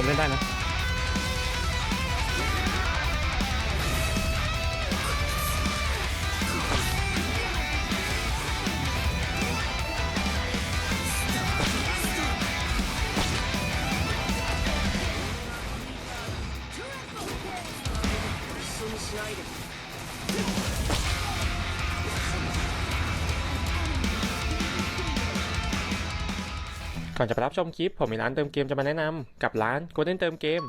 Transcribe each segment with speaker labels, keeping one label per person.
Speaker 1: ผมเล่นได้นะ ก่อนจะไปรับชมคลิปผมมีร้านเติมเกมจะมาแนะนำกับร้าน Golden เติมเกม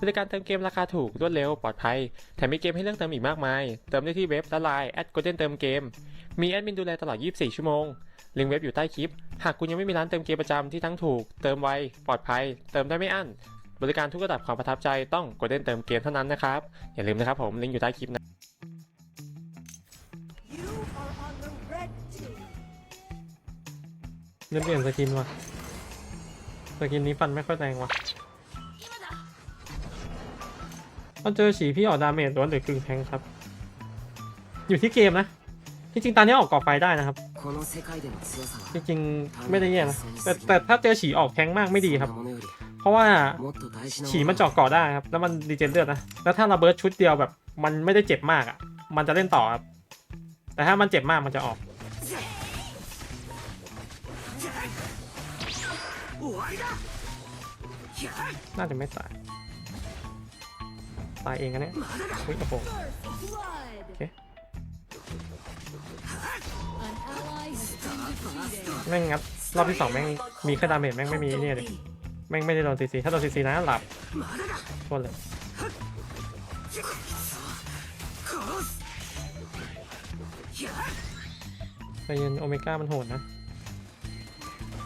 Speaker 1: บริการเติมเกมราคาถูกรวดเร็วปลอดภัย แถมมีเกมให้เลือกเติมอีกมากมาย เติมได้ที่เว็บและไลน์ Golden เติมเกม มีแอดมินดูแลตลอด 24 ชั่วโมง ลิงก์เว็บอยู่ใต้คลิป หากคุณยังไม่มีร้านเติมเกมประจำที่ทั้งถูก เติมไว ปลอดภัย เติมได้ไม่อั้น บริการทุกระดับความประทับใจต้อง Golden เติมเกมเท่านั้นนะครับ อย่าลืมนะครับผมลิงก์อยู่ใต้คลิปนะ
Speaker 2: You are on the red team.
Speaker 1: เริ่มเปลี่ยนสกินว่ะ สกินนี้ฟันไม่ค่อยแรงวะพอเจอฉีพี่ออกดาเมจตัวนหรือกึ่งแทงครับ อยู่ที่เกมนะจริงๆตอนนี้ออกก่อไฟได้นะครับ จริงๆไม่ได้แย่นะ แต่แต่ถ้าเจอฉีออกแทงมากไม่ดีครับ เพราะว่าฉีมันจอกก่อได้ครับ แล้วมันดีเจนเลือดนะ แล้วถ้าเราเบิร์ดชุดเดียวแบบ มันไม่ได้เจ็บมากอะ มันจะเล่นต่อครับ แต่ถ้ามันเจ็บมากมันจะออก น่าจะไม่ตาย ตายเองกันเนี่ยอุ้ยโอ้โห
Speaker 2: Blood.
Speaker 1: Okay.
Speaker 2: An ally has been defeated.
Speaker 1: แม่งงัดรอบที่สองแม่งมีแค่ดาเมจแม่งไม่มีเนี่ยเลยแม่งไม่ได้โดนซีซีถ้าโดนซีซีนะหลับโทษเลยใจเย็นโอเมก้ามันโหดนะ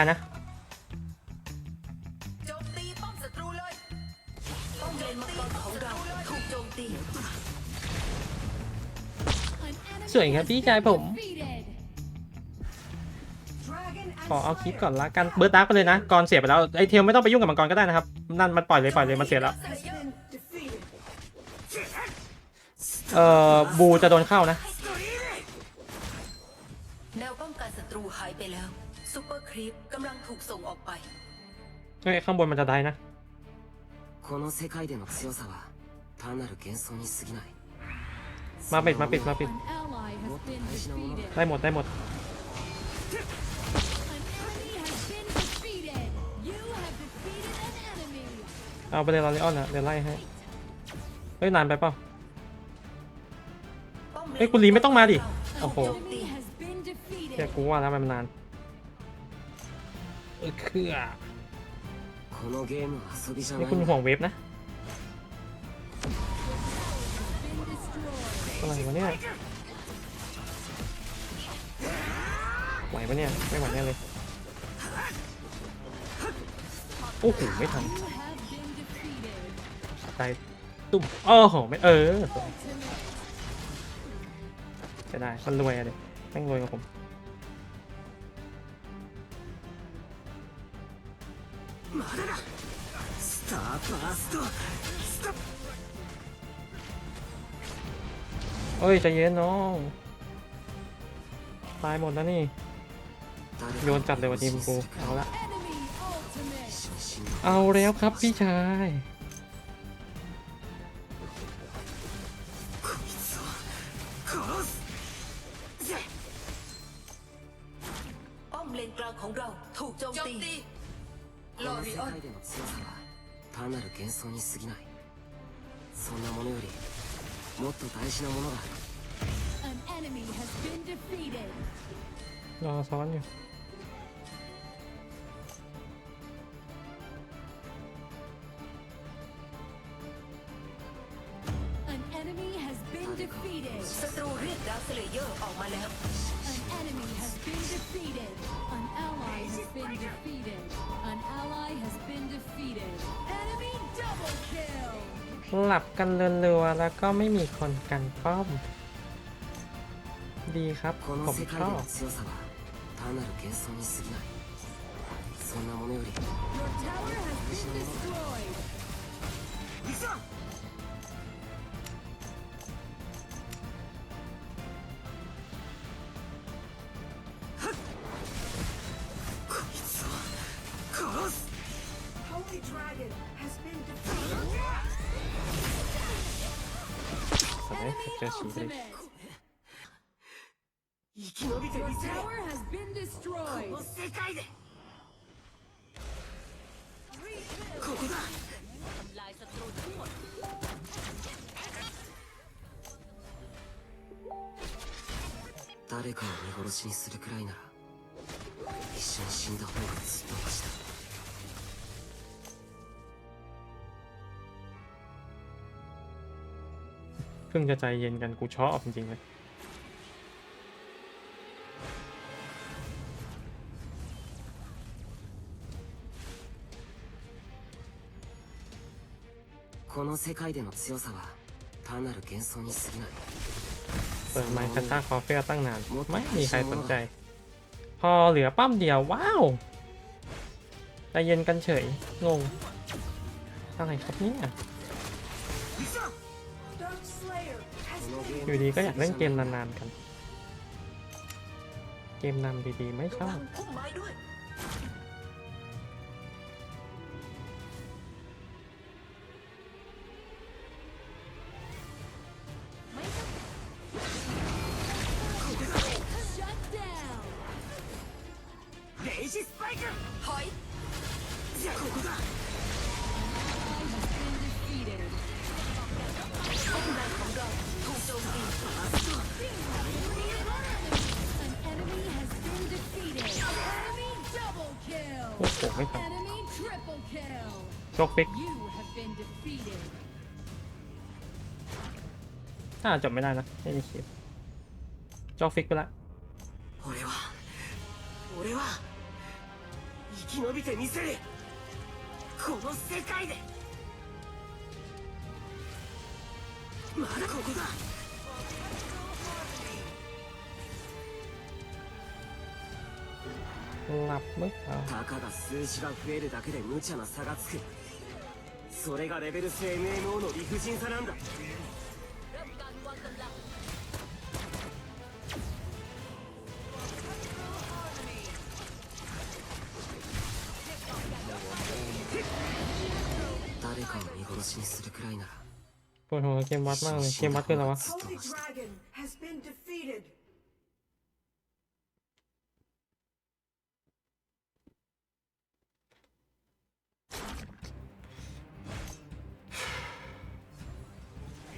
Speaker 1: ยนะ
Speaker 3: โจมตี
Speaker 1: ป้อม
Speaker 3: ศัตรูเลยป้อมเลนมังกรของเราถูกโจมตี
Speaker 2: An enemy
Speaker 1: สวยครับพี่ชายผม
Speaker 2: defeated.
Speaker 1: ขอเอาคลิปก่อนละกันเบิร์ดดาร์กไปเลยนะก่อนเสียไปแล้วไอเทลไม่ต้องไปยุ่งกับมังกรก็ได้นะครับนั่นมันปล่อยเลยปล่อยเลยมันเสียแล้วเอ่อบูจะโดนเข้านะ
Speaker 3: แนวป้องกันศัตรูหายไปแล้วซูเปอร์ครีปกำลังถูกส่งออกไป
Speaker 1: เฮ้ย ข้างบนมันจะได้นะ
Speaker 4: この世界での強さは単なる幻想に過ぎない
Speaker 1: มาปิด มาปิด มาปิด
Speaker 2: An ally has been defeated.
Speaker 1: ได้หมด ได้หมด
Speaker 2: An enemy has been defeated. You have defeated an enemy.
Speaker 1: เอาไปเลยลอริออนนะเดี๋ยวไล่ให้ เฮ้ย นานไปเปล่า
Speaker 3: ป้อมเลน
Speaker 1: เฮ้ยคุณลีไม่ต้องมาดิโอ้โห
Speaker 3: ถูกโจมตี
Speaker 2: Enemy has been
Speaker 1: เดี๋ยว
Speaker 2: defeated.
Speaker 1: กูว่าแล้วมันนาน เออคือนี่คุณห่วงเว็บนะอะไรวะเนี่ยไหวปะเนี่ย ไม่ไหวแน่เลย โอ้โห ไม่ทันตายตุ้มโอ้โห ไม่เออจะได้มันรวยอะเด็กแม่งรวยกว่าผม เอ้ยใจเย็นน้อง ตายหมดแล้วนี่ โยนจัดเลยวันนี้กูเอาละ เอาแล้วครับพี่ชาย
Speaker 3: ป้อมเลนกลางของเราถูกโจมตีลอริออน
Speaker 4: 単なる幻想に過ぎない。そんなものよりもっと大事なものがある.
Speaker 1: หลับกันเรัวๆแล้วก็ไม่มีคนกันป้อม ดีครับ
Speaker 4: こ
Speaker 1: ผ
Speaker 4: の
Speaker 1: ม
Speaker 4: 世
Speaker 1: ช
Speaker 4: 界
Speaker 1: อ
Speaker 4: で
Speaker 1: บ
Speaker 4: の強さは単なる幻想に過ぎないそんなものより
Speaker 2: ちゃしん
Speaker 4: どい生き延びてみせるこの世界でここだ誰かを見殺しにするくらいなら一緒に死んだ方がずっとましだ
Speaker 1: พิ่งจะใจเย็นกันกูชอบจริงๆเลย
Speaker 4: この世界での強さは単なる幻想に過ぎない
Speaker 1: เปิดไมค์คาตาคอเฟ่ตั้งนาน ไม่มีใครสนใจ พอเหลือปั้มเดียว ว้าวใจเย็นกันเฉย งง อะไรครับเนี่ย อยู่ดีก็อยากเล่นเกมนานๆกัน เกมนำดีๆ ไม่ช
Speaker 3: ระ
Speaker 1: อ
Speaker 3: วั
Speaker 1: บ
Speaker 3: งพุ่มไม้ด้วย โช
Speaker 1: คฟิก
Speaker 2: You have been defeated.
Speaker 1: ถ้าจบไม่ได้นะ ไม่ได้คิดโชคฟิกไปละ
Speaker 4: 俺は俺は生き延びてみせるこの世界でまだここだ
Speaker 1: หลับมึกเอา
Speaker 4: たかが数字が増えるだけで無茶な差がつく それがレベル制 MMO の理不尽さなんだ。誰かを見殺しにするくらいなこれも
Speaker 3: な
Speaker 4: のにだ
Speaker 3: わ。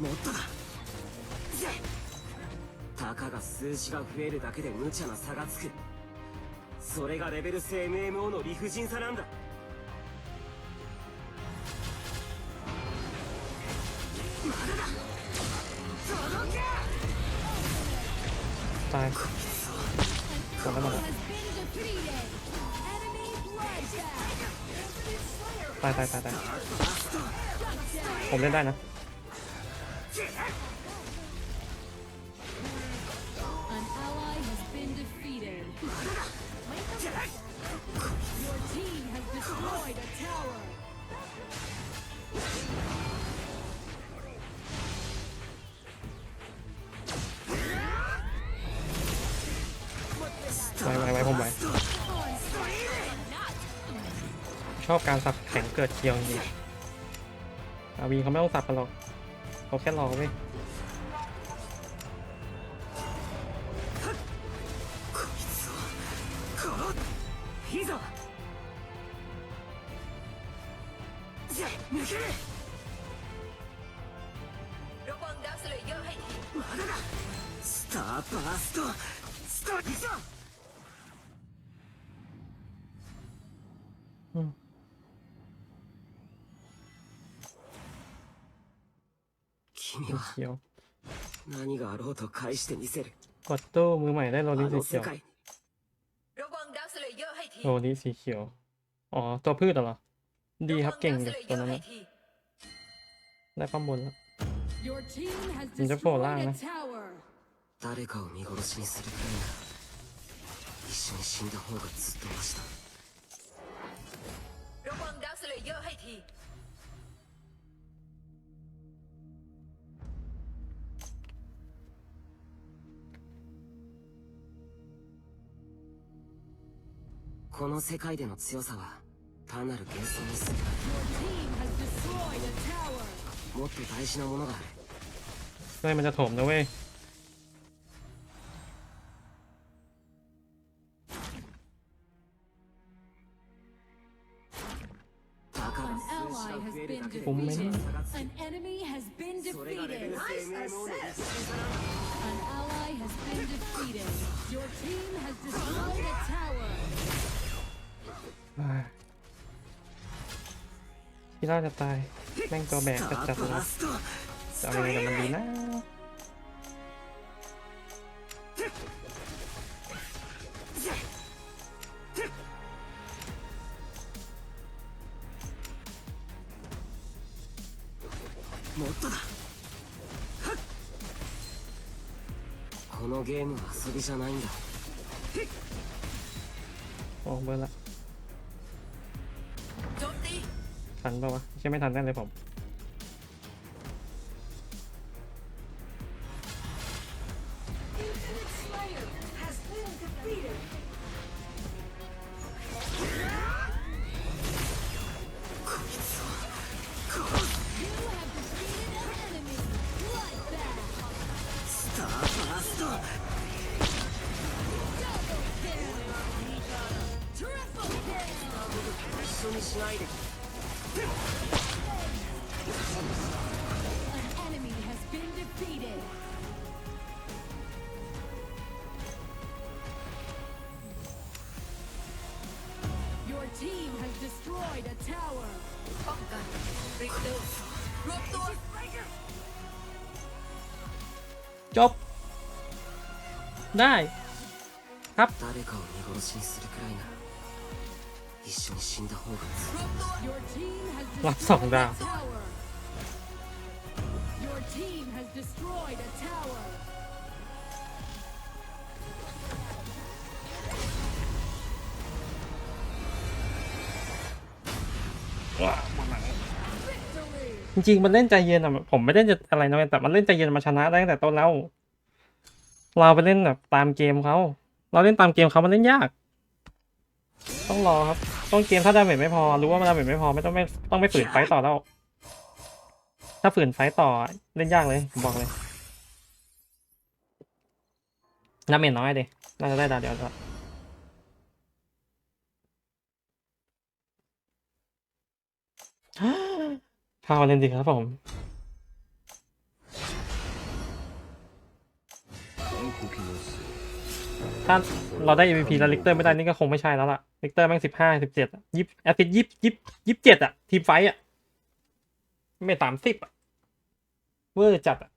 Speaker 4: もっとだぜたかが数字が増えるだけで無茶な差がつくそれがレベルス MMO の理不尽さなんだ
Speaker 1: ตาย
Speaker 2: An
Speaker 1: Tama na
Speaker 2: ally
Speaker 1: ba?
Speaker 2: has been defeated. Enemy bloodbath.
Speaker 1: ตายตายตายตาย
Speaker 2: Shut down.
Speaker 1: ผมเล่นได้นะ
Speaker 2: An ally has been defeated. Your team has destroyed a tower.
Speaker 1: ไว้ไว้ไว้ผมไว้ชอบการสับแข็งเกิดเคียวจริงๆอาวีเขาไม่ต้องสับกันหรอก เขาแค่รอเว้ย
Speaker 4: いざじゃ抜ける
Speaker 3: ระวังดาวสเลเยอร์ให้ที
Speaker 4: まだだスターバーストスターいざ
Speaker 1: อืม เคียว
Speaker 4: 何があろうと返してみせる
Speaker 1: กดตู้มือใหม่ได้โร
Speaker 4: あ
Speaker 1: ลิสี
Speaker 4: の
Speaker 1: เขี
Speaker 4: 世
Speaker 1: ยว
Speaker 4: 界に
Speaker 3: ระวังดาวสเลเยอร์ให้ที
Speaker 1: โรลิสีเขียว อ๋อ ตัวพืชเหรอ ดีครับเก่งอยู่ตัวนั้น
Speaker 3: ให้
Speaker 1: นะ
Speaker 3: ที
Speaker 1: ได้ข้อมูลแล้ว
Speaker 2: Your team has
Speaker 1: มันจะโผล่
Speaker 2: destroyed
Speaker 1: ล่าง
Speaker 2: a
Speaker 1: นะ
Speaker 2: tower.
Speaker 4: 誰かを見殺しにするくらいなら一緒に死んだ方がずっとマシだ
Speaker 3: ระวังดาวสเลเยอร์
Speaker 4: この世界での強さは単なる幻想に過ぎ
Speaker 2: Your team has destroyed a tower.
Speaker 4: ないもっと大事なものがある
Speaker 1: เฮ้ยมันจะโถมนะเว้ย พี่ล่าจะตาย แม่งตัวแบกจัดจัด
Speaker 4: เลย
Speaker 1: จะเอาะไรกับมันดีนะ
Speaker 4: もっとだこのゲームは遊びじゃないんだ
Speaker 3: お前ら
Speaker 1: ทันปะวะใช่ไม่ทันแน่เลยผม
Speaker 2: You have defeated an enemy. Bloodbath.
Speaker 4: スターバースト
Speaker 2: Double kill. Triple kill.
Speaker 4: 一緒にしないで
Speaker 2: team has destroyed a tower.
Speaker 3: ป้องกันริกเตอร์รวมตัว
Speaker 1: จบ ได้ ครับ
Speaker 4: 誰かを見殺しにするくらいなら 一緒に死んだ方がず
Speaker 3: รวมตัว
Speaker 2: Your team has
Speaker 1: รับสอง
Speaker 2: destroyed
Speaker 1: ดาว
Speaker 2: a tower. Your team has destroyed a tower.
Speaker 1: จริงๆ มันเล่นใจเย็นอ่ะ ผมไม่ได้จะอะไรนะเว้ยแต่มันเล่นใจเย็นมาชนะได้ตั้งแต่ต้นแล้ว เราไปเล่นแบบตามเกมเขา เราเล่นตามเกมเขามันเล่นยาก ต้องรอครับ ต้นเกมถ้าดาเมจไม่พอ รู้ว่าดาเมจไม่พอไม่ต้องไม่ต้องไม่ฝืนไฟต่อแล้ว ถ้าฝืนไฟต่อเล่นยากเลยผมบอกเลยดาเมจน้อยดิน่าจะได้ดาวเดียวก็พาเล่นดีครับผม ถ้าเราได้ MVP แล้วลิกเตอร์ไม่ได้นี่ก็คงไม่ใช่แล้วล่ะลิกเตอร์แม่งสิบห้าสิบเจ็ดยี่แอสซิดยี่ยี่ยี่สิบเจ็ดอะทีมไฟท์อะไม่สามสิบอะเวอร์จัดอะ